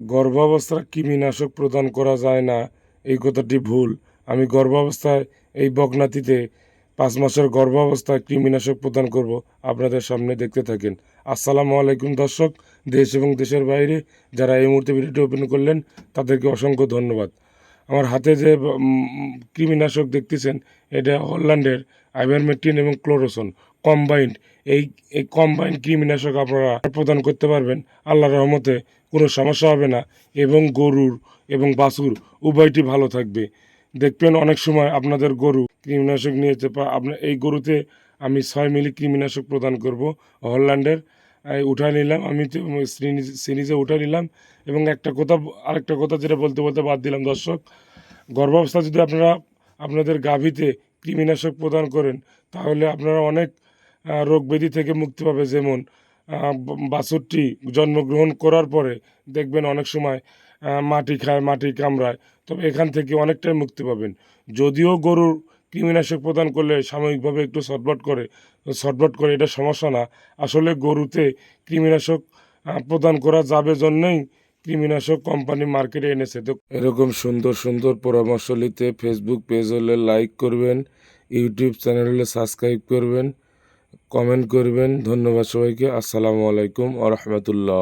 গর্ভাবস্থায় কৃমিনাশক প্রদান করা যায় না। এই কথাটি ভুল। আমি গর্ভাবস্থায় এই বগনাতিতে পাঁচ মাসের গর্ভাবস্থায় কৃমিনাশক প্রদান করব। আপনাদের সামনে দেখতে থাকেন। আসসালামু আলাইকুম দর্শক, দেশ এবং দেশের বাইরে যারা এই মুহূর্তে ভিডিওটি ওপেন করলেন, তাদেরকে অসংখ্য ধন্যবাদ। আমার হাতে যে কৃমিনাশক দেখতেছেন, এটা হল্যান্ডের আইভারমেকটিন এবং ক্লোরোসন কম্বাইন্ড। এই এই কম্বাইন্ড কৃমিনাশক আপনারা প্রদান করতে পারবেন। আল্লাহর রহমতে কোনো সমস্যা হবে না। এবং গরুর এবং বাছুর উভয়টি ভালো থাকবে। দেখবেন অনেক সময় আপনাদের গরু কৃমিনাশক নিয়েছে আপনার এই গরুতে আমি ছয় মিলি কৃমিনাশক প্রদান করব হল্যান্ডের। উঠায় নিলাম। আমি সিরিজ- উঠে নিলাম এবং একটা কথা, আরেকটা কথা যেটা বলতে বলতে বাদ দিলাম, দর্শক। গর্ভাবস্থা যদি আপনারা আপনাদের গাভীতে কৃমিনাশক প্রদান করেন, তাহলে আপনারা অনেক রোগ ব্যাধি থেকে মুক্তি পাবে। যেমন বাছুরটি জন্মগ্রহণ করার পরে দেখবেন অনেক সময় মাটি খায়, মাটি কামড়ায়। তবে এখান থেকে অনেকটাই মুক্তি পাবেন। যদিও গরুর কৃমিনাশক প্রদান করলে সাময়িকভাবে একটু ছটবট করে ছটবট করে, এটা সমস্যা না। আসলে গরুতে কৃমিনাশক প্রদান করা যাবে জন্যই কৃমিনাশক কোম্পানি মার্কেটে এনেছে। তো এরকম সুন্দর সুন্দর পরামর্শ নিতে ফেসবুক পেজ হলে লাইক করবেন ইউটিউব চ্যানেল হলে সাবস্ক্রাইব করবেন কমেন্ট করবেন। ধন্যবাদ সবাইকে। আসসালামু আলাইকুম আ রহমতুল্লাহ।